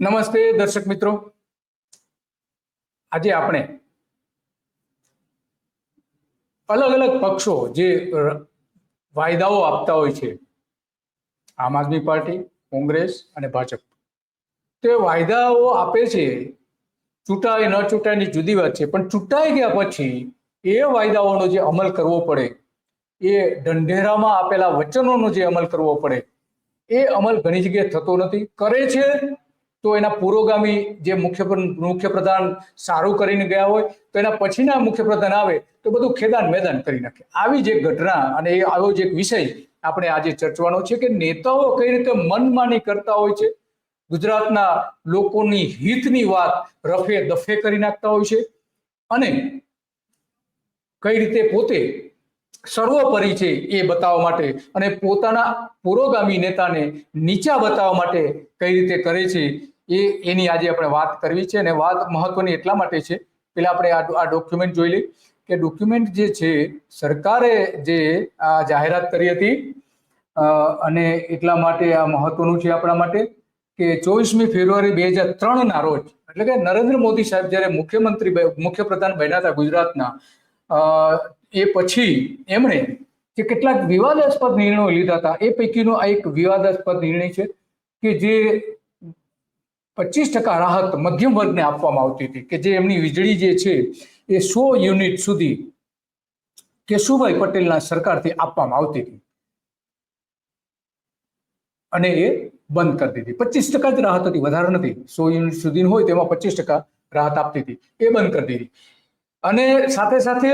નમસ્તે દર્શક મિત્રો. આજે આપણે અલગ અલગ પક્ષો જે વાયદાઓ આપતા હોય છે, આમ આદમી પાર્ટી, કોંગ્રેસ અને ભાજપ, તે વાયદાઓ આપે છે, ચૂંટાય ન ચૂંટાયની જુદી વાત છે, પણ ચૂંટાઈ ગયા પછી એ વાયદાઓનો જે અમલ કરવો પડે, એ ઢંઢેરામાં આપેલા વચનોનો જે અમલ કરવો પડે, એ અમલ ઘણી જગ્યાએ થતો નથી. કરે છે તો એના પુરોગામી જે મુખ્ય મુખ્યપ્રધાન સારું કરીને ગયા હોય, તો એના પછીના મુખ્યપ્રધાન આવે, તો બધું ખેદાન મેદાન કરી નાખે. આવી જે ઘટના અને એ આવો જે વિષય આપણે આજે ચર્ચવાનો છે કે નેતાઓ કઈ રીતે મનમાની કરતા હોય છે. ગુજરાતના લોકોની હિતની વાત રફે દફે કરી નાખતા હોય છે. અને કઈ રીતે પોતે સર્વોપરી છે એ બતાવવા માટે અને પોતાના પુરોગામી નેતાને નીચા બતાવવા માટે કઈ રીતે કરે છે એ એની આજે આપણે વાત કરવી છે અને વાત મહત્વની એટલા માટે છે. પેલા આપણે આ ડોક્યુમેન્ટ જોઈ લઈએ કે ડોક્યુમેન્ટ જે છે સરકારે જે આ જાહેરાત કરી હતી અને એટલા માટે આ મહત્વનું છે આપણા માટે કે ચોવીસમી ફેબ્રુઆરી બે હજાર ત્રણના રોજ એટલે કે નરેન્દ્ર મોદી સાહેબ જ્યારે મુખ્યમંત્રી મુખ્ય મુખ્યપ્રધાન બન્યા હતા ગુજરાતના એ પછી એમણે જે કેટલાક વિવાદાસ્પદ નિર્ણયો લીધા હતા, એ પૈકીનો આ એક વિવાદાસ્પદ નિર્ણય છે કે જે પચીસ ટકા રાહત મધ્યમ વર્ગને આપવામાં આવતી હતી, કે જે એમની વીજળી જે છે એ સો યુનિટ સુધી કેશુભાઈ પટેલના સરકારથી આપવામાં આવતી હતી. અને એ બંધ કરી દીધી. પચીસ ટકા જ રાહત હતી, વધારે નથી. સો યુનિટ સુધી હોય તેમાં પચીસ ટકા રાહત આપતી હતી. એ બંધ કરી દીધી. અને સાથે સાથે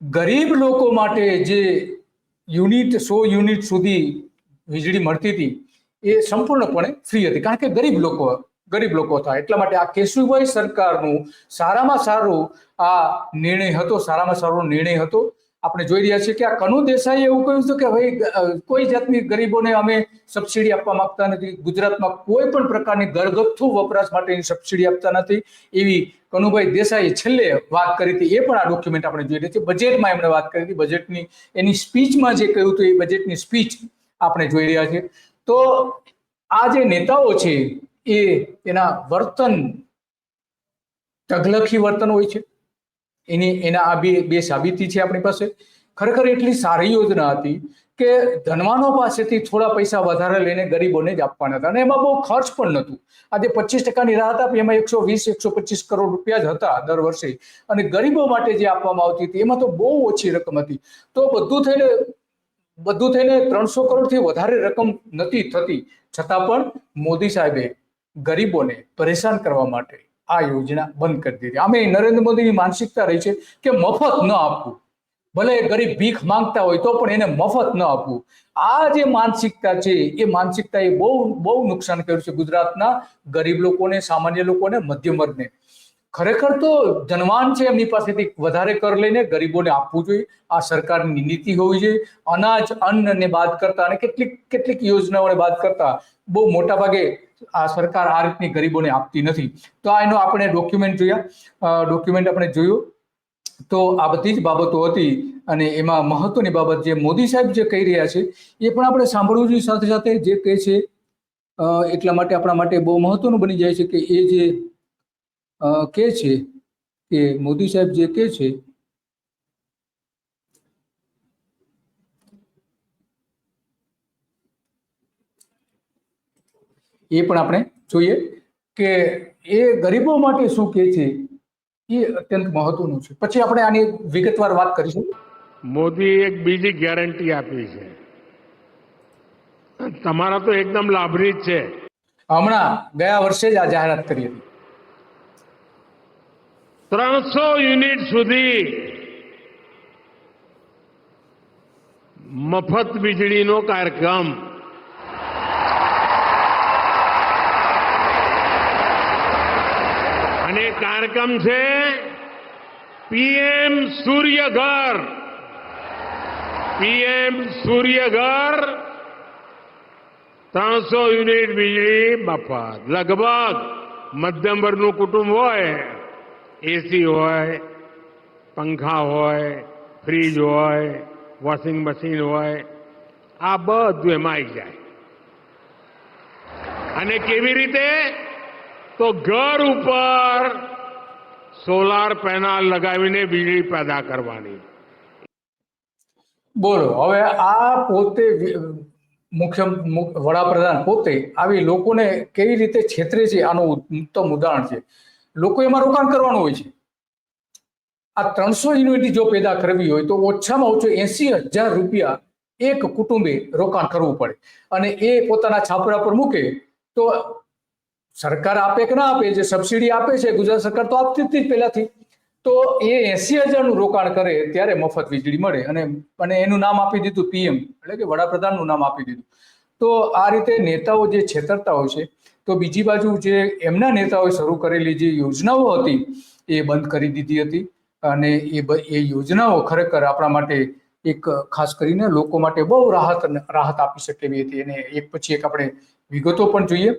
ગરીબ લોકો માટે જે યુનિટ, સો યુનિટ સુધી વીજળી મળતી હતી, એ સંપૂર્ણપણે ફ્રી હતી. કારણ કે ગરીબ લોકો ગરીબ લોકો હતા. એટલા માટે આ કેશુભાઈ સરકારનું સારામાં સારું આ નિર્ણય હતો, સારામાં સારો નિર્ણય હતો. આપણે જોઈ રહ્યા છીએ કે આ કનુ દેસાઈએ એવું કહ્યું છે કે ભાઈ કોઈ જાતની ગરીબોને અમે સબસિડી આપવા માંગતા નથી. ગુજરાતમાં કોઈ પણ પ્રકારની ઘરગથ્થુ વપરાશ માટેની સબસિડી આપતા નથી. એવી કનુભાઈ દેસાઈએ છેલ્લે વાત કરી હતી, એ પણ આ ડોક્યુમેન્ટ આપણે જોઈ રહ્યા છીએ. બજેટમાં એમણે વાત કરી હતી બજેટની એની સ્પીચમાં જે કહ્યું હતું, એ બજેટની સ્પીચ આપણે જોઈ રહ્યા છીએ. તો આ જે નેતાઓ છે, એ એના વર્તન, ઢગલખી વર્તન હોય છે. એની, એના આ બે બે સાબિતી છે આપણી પાસે. ખરેખર એટલી સારી યોજના હતી કે ધનવાનો પાસેથી થોડા પૈસા વધારે લઈને ગરીબોને જ આપવાના હતા. અને એમાં બહુ ખર્ચ પણ નહોતું. આજે પચીસ ટકાની રાહત આપી, એમાં એકસો વીસ, એકસો પચીસ કરોડ રૂપિયા જ હતા દર વર્ષે. અને ગરીબો માટે જે આપવામાં આવતી હતી, એમાં તો બહુ ઓછી રકમ હતી. તો બધું થઈને બધું થઈને ત્રણસો કરોડથી વધારે રકમ નથી થતી. છતાં પણ મોદી સાહેબે ગરીબોને પરેશાન કરવા માટે આ યોજના બંધ કરી દીધી. આમે નરેન્દ્ર મોદીની માનસિકતા રહી છે કે મફત ન આપવું. ભલે ગરીબ ભીખ માંગતા હોય તો પણ એને મફત ન આપવું. આ જે માનસિકતા છે, એ માનસિકતા એ બહુ બહુ નુકસાન કર્યું છે ગુજરાતના ગરીબ લોકોને, સામાન્ય લોકોને, મધ્યમ વર્ગને. ખરેખર તો ધનવાન છે એમની પાસેથી વધારે કર લઈને ગરીબોને આપવું જોઈએ. આ સરકારની નીતિ હોવી જોઈએ. અનાજ, અન્નને બાદ કરતા અને કેટલીક કેટલીક યોજનાઓને બાદ કરતા બહુ મોટા ભાગે આ સરકાર આ રીતની ગરીબોને આપતી નથી. તો આ એનો આપણે ડોક્યુમેન્ટ જોયા. ડોક્યુમેન્ટ આપણે જોયું. તો આ બધી જ બાબતો હતી અને એમાં મહત્વની બાબત જે મોદી સાહેબ જે કહી રહ્યા છે, એ પણ આપણે સાંભળવું જોઈએ. સાથે સાથે જે કહે છે એટલા માટે આપણા માટે બહુ મહત્વનું બની જાય છે કે એ જે કહે છે કે મોદી સાહેબ જે કહે છે એ પણ આપણે જોઈએ કે એ ગરીબો માટે શું કહે છે એ અત્યંત મહત્વનું છે. પછી આપણે આની વિગતવાર વાત કરીશું. મોદી એક બીજી ગેરંટી આપી છે. તમારા તો એકદમ લાભની જ છે. હમણાં ગયા વર્ષે જ આ જાહેરાત કરી હતી. ત્રણસો યુનિટ સુધી મફત વીજળીનો કાર્યક્રમ કાર્યક્રમ છે પીએમ સૂર્યઘર પીએમ સૂર્યઘર ત્રણસો યુનિટ વીજળી મફત લગભગ મધ્યમ વર્ગનું કુટુંબ હોય એસી હોય પંખા હોય ફ્રીજ હોય વોશિંગ મશીન હોય આ બધું એમાં આવી જાય અને કેવી રીતે તો ઘર ઉપર સોલાર પેનલ લગાવીને વીજળી પેદા કરવાની. બોલો, હવે આ પોતે મુખ્ય વડાપ્રધાન પોતે આવી લોકોને કેવી રીતે છેતરે છે આનું ઉત્તમ ઉદાહરણ છે. લોકો એમાં રોકાણ કરવાનું હોય છે. આ ત્રણસો યુનિટી જો પેદા કરવી હોય તો ઓછામાં ઓછું એસી હજાર રૂપિયા એક કુટુંબે રોકાણ કરવું પડે. અને એ પોતાના છાપરા પર મૂકે તો સરકાર આપે કે ના આપે, જે સબસિડી આપે છે, ગુજરાત સરકાર તો આપતી હતી પહેલાથી. તો એ એસી હજારનું રોકાણ કરે ત્યારે મફત વીજળી મળે અને અને એનું નામ આપી દીધું પીએમ એટલે કે વડાપ્રધાનનું નામ આપી દીધું. તો આ રીતે નેતાઓ જે છેતરતા હોય છે, તો બીજી બાજુ જે એમના નેતાઓએ શરૂ કરેલી જે યોજનાઓ હતી, એ બંધ કરી દીધી હતી. અને એ એ યોજનાઓ ખરેખર આપણા માટે એક ખાસ કરીને લોકો માટે બહુ રાહત રાહત આપી શકે એવી હતી. અને એક પછી એક આપણે વિગતો પણ જોઈએ.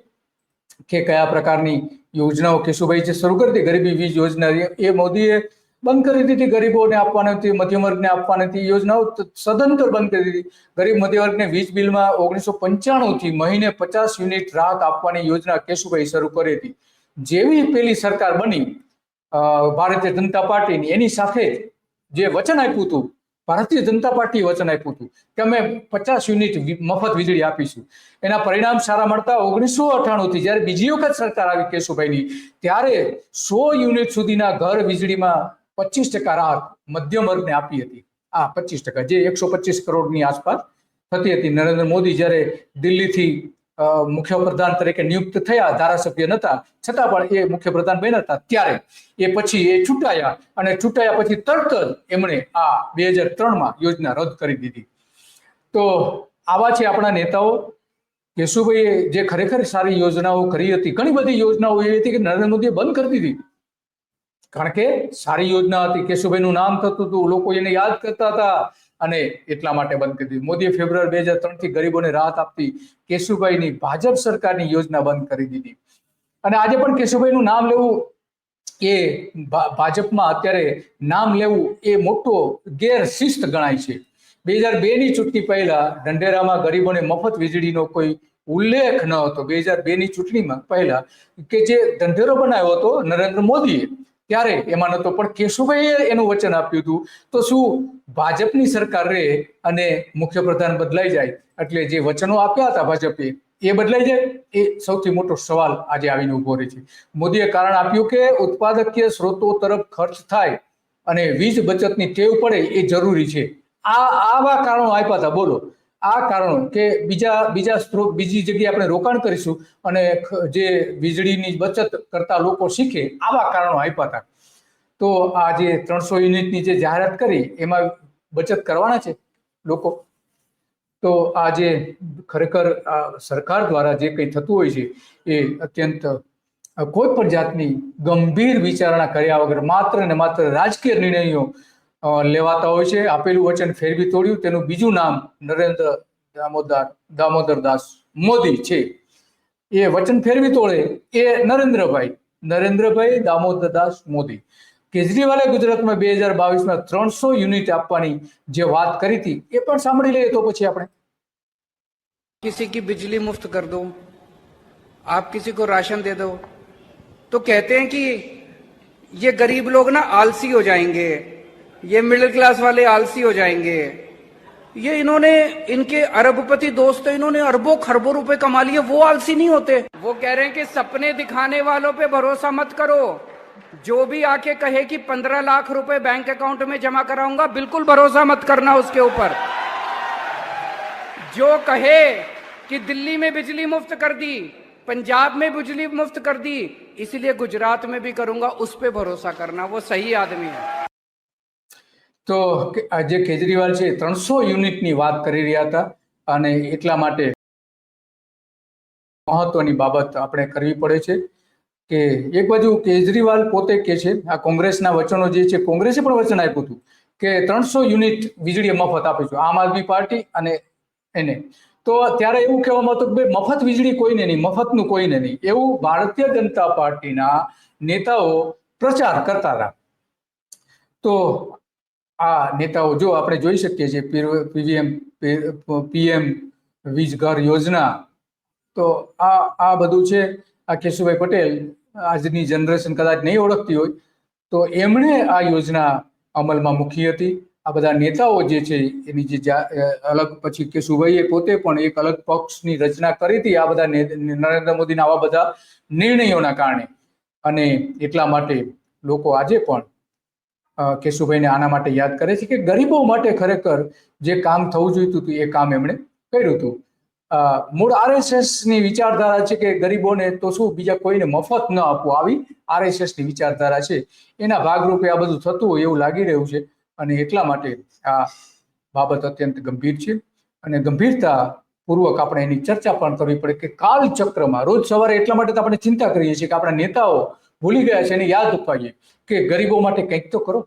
કે કયા પ્રકારની યોજનાઓ કેશુભાઈ જે શરૂ કરી હતી ગરીબી વીજ યોજના, એ- મોદીએ બંધ કરી દીધી ગરીબોને આપવાની હતી મધ્યમ વર્ગને આપવાની હતી. યોજનાઓ સદંતર બંધ કરી દીધી. ગરીબ મધ્ય વર્ગને વીજ બિલમાં ઓગણીસો પંચાણું થી મહિને પચાસ યુનિટ રાહત આપવાની યોજના કેશુભાઈ શરૂ કરી હતી. જેવી પેલી સરકાર બની ભારતીય જનતા પાર્ટીની, એની સાથે જે વચન આપ્યું હતું ભારતીય જનતા પાર્ટીએ વચન આપ્યું હતું કે અમે પચાસ યુનિટ મફત વીજળી આપીશું. એના પરિણામ સારા મળતા ઓગણીસો અઠાણુંથી જ્યારે બીજી વખત સરકાર આવી કેશુભાઈની, ત્યારે સો યુનિટ સુધીના ઘર વીજળીમાં પચીસ ટકા રાહત મધ્યમ વર્ગને આપી હતી. આ પચીસ ટકા, જે એકસો પચીસ કરોડની આસપાસ થતી હતી. નરેન્દ્ર મોદી જ્યારે દિલ્હીથી અ, મુખ્યપ્રધાન તરીકે નિયુક્ત થયા ધારાસભ્ય નતા. છતાં પણ એ મુખ્યપ્રધાન બન્યા હતા ત્યારે. એ પછી એ છૂટાયા અને છૂટાયા પછી તરત જ એમણે આ બે હજાર ત્રણમાં યોજના રદ કરી દીધી. તો આવા છે આપણા નેતાઓ. કેશુભાઈએ જે ખરેખર સારી યોજનાઓ કરી હતી ઘણી બધી યોજનાઓ એવી હતી કે નરેન્દ્ર મોદીએ બંધ કરી દીધી. કારણ કે સારી યોજના હતી કેશુભાઈનું નામ થતું હતું લોકો એને યાદ કરતા હતા. અને એટલા માટે બંધ કરી દીધી. મોદીએ ફેબ્રુઆરી બે હજાર ત્રણથી ગરીબોને રાહત આપતી કેશુભાઈની ભાજપ સરકારની યોજના બંધ કરી દીધી. અને આજે પણ કેશુભાઈનું નામ લેવું એ ભાજપમાં અત્યારે નામ લેવું એ મોટો ગેરશિસ્ત ગણાય છે. બે હજાર બે ની ચૂંટણી પહેલા ઢંઢેરામાં ગરીબોને મફત વીજળીનો કોઈ ઉલ્લેખ ન હતો. બે હજાર બે ની ચૂંટણીમાં પહેલા કે જે ઢંઢેરો બનાવ્યો હતો નરેન્દ્ર મોદીએ ત્યારે એમાં નહોતો પણ કેશુભાઈએ એનું વચન આપ્યું હતું. તો શું ભાજપની સરકાર રહે અને મુખ્યપ્રધાન બદલાઈ જાય એટલે જે વચનો આપ્યા હતા ભાજપે, એ બદલાઈ જાય? એ સૌથી મોટો સવાલ આજે આવીને ઊભો રહે છે. મોદીએ કારણ આપ્યું કે ઉત્પાદકીય સ્ત્રોતો તરફ ખર્ચ થાય અને વીજ બચતની ટેવ પડે એ જરૂરી છે. આ આવા કારણો આપ્યા હતા, બોલો. આ કારણો કે બીજા બીજા સ્ત્રોત, બીજી જગ્યાએ આપણે રોકાણ કરીશું અને જે વીજળીની બચત કરતા લોકો શીખે આવા કારણો આપ્યા હતા. તો આ જે ત્રણસો યુનિટની જે જાહેરાત કરી, એમાં બચત કરવાના છે લોકો? તો આ જે ખરેખર સરકાર દ્વારા જે કંઈ થતું હોય છે, એ અત્યંત કોઈ પણ જાતની ગંભીર વિચારણા કર્યા વગર માત્ર ને માત્ર રાજકીય નિર્ણયો લેવાતા હોય છે આપેલું વચન ફેરવી તોડ્યું તેનું બીજું નામ નરેન્દ્ર દામોદર દામોદર દાસ મોદી છે એ વચન ફેરવી તોડે એ નરેન્દ્રભાઈ નરેન્દ્રભાઈ દામોદર દાસ મોદી કેજરીવાલે ગુજરાતમાં બે હજાર બાવીસમાં ત્રણસો યુનિટ આપવાની જે વાત કરી હતી એ પણ સાંભળી લઈએ તો પછી આપણે किसी की बिजली मुफ्त कर दो आप किसी को राशन दे दो तो कहते हैं कि ये गरीब लोग ना आलसी हो जाएंगे ये मिडिल क्लास वाले आलसी हो जाएँगे। ये इन्होंने, इनके अरबपति दोस्त इन्होंने अरबों खरबों रुपए कमा लिए, वो आलसी नहीं होते। वो कह रहे हैं कि सपने दिखाने वालों पे भरोसा मत करो। जो भी आके कहे कि पंद्रह लाख रुपए बैंक अकाउंट में जमा कराऊँगा, बिल्कुल भरोसा मत करना उसके ऊपर। जो कहे कि दिल्ली में बिजली मुफ़्त कर दी, पंजाब में बिजली मुफ़्त कर दी, इसलिए गुजरात में भी करूँगा, उस पर भरोसा करना, वो सही आदमी है। તો જે કેજરીવાલ છે ત્રણસો યુનિટની વાત કરી રહ્યા હતા અને એટલા માટે મહત્વની બાબત આપણે કરવી પડે છે કે એક બાજુ કેજરીવાલ પોતે કે છે, આ કોંગ્રેસના વચનો જે છે, કોંગ્રેસે પણ વચન આપ્યું હતું કે ત્રણસો યુનિટ વીજળી મફત આપીશું આમ આદમી પાર્ટી અને એને. તો ત્યારે એવું કહેવામાં હતું કે મફત વીજળી કોઈને નહીં, મફતનું કોઈને નહીં. એવું ભારતીય જનતા પાર્ટીના નેતાઓ પ્રચાર કરતા હતા. તો આ નેતાઓ જો આપણે જોઈ શકીએ છીએ પીવીએમ પીએમ વીજ ઘર યોજના, તો આ આ બધું છે. આ કેશુભાઈ પટેલ આજની જનરેશન કદાચ નહીં ઓળખતી હોય, તો એમણે આ યોજના અમલમાં મૂકી હતી. આ બધા નેતાઓ જે છે, એની જે અલગ પછી કેશુભાઈએ પોતે પણ એક અલગ પક્ષની રચના કરી હતી. આ બધા નરેન્દ્ર મોદીના આવા બધા નિર્ણયોના કારણે. અને એટલા માટે લોકો આજે પણ કેશુભાઈને આના માટે યાદ કરે છે કે ગરીબો માટે ખરેખર જે કામ થવું જોઈતું હતું એ કામ એમણે કર્યું હતું. મૂળ આરએસએસની વિચારધારા છે કે ગરીબોને તો શું બીજા કોઈને મફત ન આપવું. આવી આરએસએસની વિચારધારા છે. એના ભાગરૂપે આ બધું થતું હોય એવું લાગી રહ્યું છે અને એટલા માટે આ બાબત અત્યંત ગંભીર છે. અને ગંભીરતા પૂર્વક આપણે એની ચર્ચા પણ કરવી પડે કે કાલ ચક્રમાં રોજ સવારે એટલા માટે તો આપણે ચિંતા કરીએ છીએ કે આપણા નેતાઓ ભૂલી ગયા છે એને યાદ અપાવીએ કે ગરીબો માટે કંઈક તો કરો.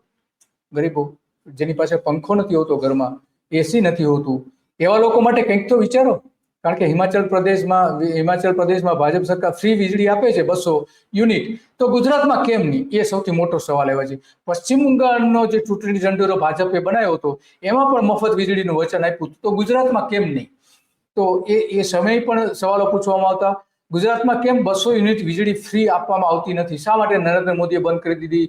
ગરીબો જેની પાસે પંખો નથી હોતો ઘરમાં એસી નથી હોતું, એવા લોકો માટે કંઈક તો વિચારો. કારણ કે હિમાચલ પ્રદેશમાં હિમાચલ પ્રદેશમાં ભાજપ સરકાર ફ્રી વીજળી આપે છે બસો યુનિટ. તો ગુજરાતમાં કેમ નહીં? એ સૌથી મોટો સવાલ એવો છે. પશ્ચિમ બંગાળનો જે ચૂંટણી ઢંઢેરો ભાજપે બનાવ્યો હતો, એમાં પણ મફત વીજળીનું વચન આપ્યું. તો ગુજરાતમાં કેમ નહીં? તો એ એ સમયે પણ સવાલો પૂછવામાં આવતા. ગુજરાતમાં કેમ બસો યુનિટ વીજળી ફ્રી આપવામાં આવતી નથી? શા માટે નરેન્દ્ર મોદીએ બંધ કરી દીધી?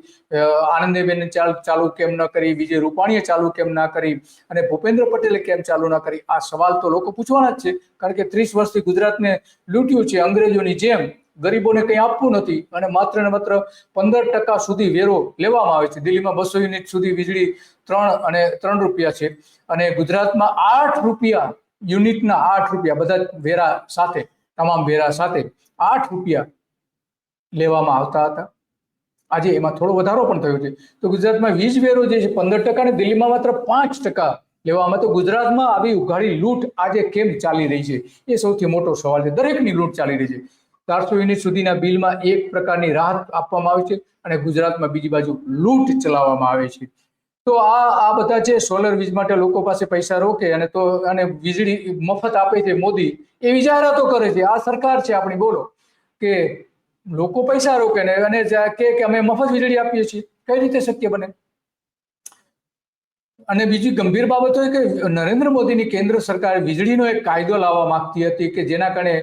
આનંદીબેને ચાલુ કેમ ન કરી? વિજય રૂપાણીએ ચાલુ કેમ ના કરી? અને ભૂપેન્દ્ર પટેલે કેમ ચાલુ ના કરી? આ સવાલ તો લોકો પૂછવાના જ છે, કારણ કે ત્રીસ વર્ષથી ગુજરાતને લૂંટ્યું છે અંગ્રેજોની જેમ. ગરીબોને કંઈ આપવું નથી અને માત્ર ને માત્ર પંદર ટકા સુધી વેરો લેવામાં આવે છે. દિલ્હીમાં બસો યુનિટ સુધી વીજળી ત્રણ અને ત્રણ રૂપિયા છે. અને ગુજરાતમાં આઠ રૂપિયા યુનિટના આઠ રૂપિયા બધા વેરા સાથે તમામ વેરા સાથે આઠ રૂપિયા લેવામાં આવતા હતા. આજે એમાં થોડો વધારો પણ થયો છે. તો ગુજરાતમાં વીજ વેરો જે છે, પંદર ટકા અને દિલ્હીમાં માત્ર પાંચ ટકા લેવામાં તો ગુજરાતમાં આવી ઉઘાડી લૂંટ આજે કેમ ચાલી રહી છે? એ સૌથી મોટો સવાલ છે. દરેકની લૂંટ ચાલી રહી છે. ચારસો યુનિટ સુધીના બિલમાં એક પ્રકારની રાહત આપવામાં આવે છે અને ગુજરાતમાં બીજી બાજુ લૂંટ ચલાવવામાં આવે છે. તો આ આ બધા છે સોલર વીજ માટે લોકો પાસે પૈસા રોકે અને તો, અને વીજળી મફત આપે છે મોદી એવી જાહેરાતો કરે છે. આ સરકાર છે આપણી, બોલો. કે લોકો પૈસા રોકે ને, અને કે અમે મફત વીજળી આપીએ છીએ. કઈ રીતે શક્ય બને? અને બીજી ગંભીર બાબત હોય કે નરેન્દ્ર મોદીની કેન્દ્ર સરકાર વીજળીનો એક કાયદો લાવવા માંગતી હતી કે જેના કારણે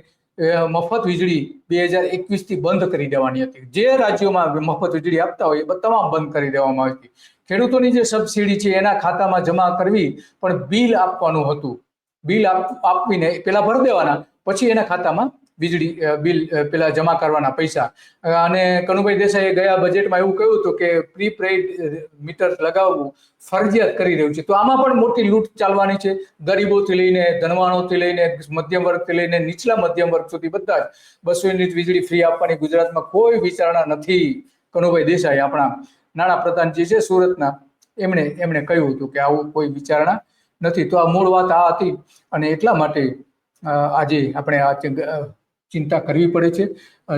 મફત વીજળી બે હજાર એકવીસથી બંધ કરી દેવાની હતી. જે રાજ્યોમાં મફત વીજળી આપતા હોય એ તમામ બંધ કરી દેવામાં આવી હતી ખેડૂતોની જે સબસિડી છે એના ખાતામાં જમા કરવી પણ બિલ આપવાનું હતું. બિલ આપ- આપવીને પેલા ભરી દેવાના, પછી એના ખાતામાં વીજળી બિલ પેલા જમા કરવાના પૈસા. અને કનુભાઈ દેસાઈએ ગયા બજેટમાં એવું કહ્યું હતું કે પ્રી પેઇડ મીટર લગાવવું ફરજિયાત કરી રહ્યું છે. તો આમાં પણ મોટી લૂંટ ચાલવાની છે. ગરીબોથી લઈને ધનવાણોથી લઈને, મધ્યમ વર્ગથી લઈને, નીચલા મધ્યમ વર્ગ સુધી બધા જ બસો યુનિટ વીજળી ફ્રી આપવાની ગુજરાતમાં કોઈ વિચારણા નથી. કનુભાઈ દેસાઈ આપણા નાણાં પ્રધાન જે છે સુરતના, એમણે એમણે કહ્યું હતું કે આવું કોઈ વિચારણા નથી. તો આ મૂળ વાત આ હતી અને એટલા માટે આજે આપણે આ ચિંતા કરવી પડે છે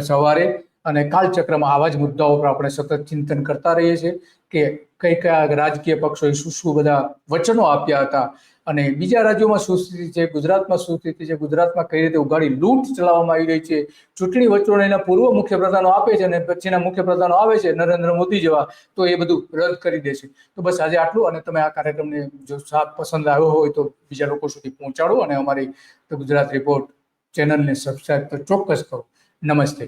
સવારે. અને કાલચક્રમાં આવા જ મુદ્દાઓ પર આપણે સતત ચિંતન કરતા રહીએ છીએ. કે કઈ કયા રાજકીય પક્ષોએ શું શું બધા વચનો આપ્યા હતા અને બીજા રાજ્યોમાં શું સ્થિતિ છે, ગુજરાતમાં શું સ્થિતિ છે, ગુજરાતમાં કઈ રીતે ઉગાડી લૂંટ ચલાવવામાં આવી રહી છે, ચૂંટણી વચનો એના પૂર્વ મુખ્યપ્રધાનો આપે છે અને પછીના મુખ્યપ્રધાનો આવે છે, નરેન્દ્ર મોદી જેવા, તો એ બધું રદ કરી દે છે. તો બસ આજે આટલું અને તમે આ કાર્યક્રમને જો સાથ પસંદ આવ્યો હોય તો બીજા લોકો સુધી પહોંચાડો અને અમારી ગુજરાત રિપોર્ટ ચેનલને સબસ્ક્રાઈબ તો ચોક્કસ કરો. નમસ્તે.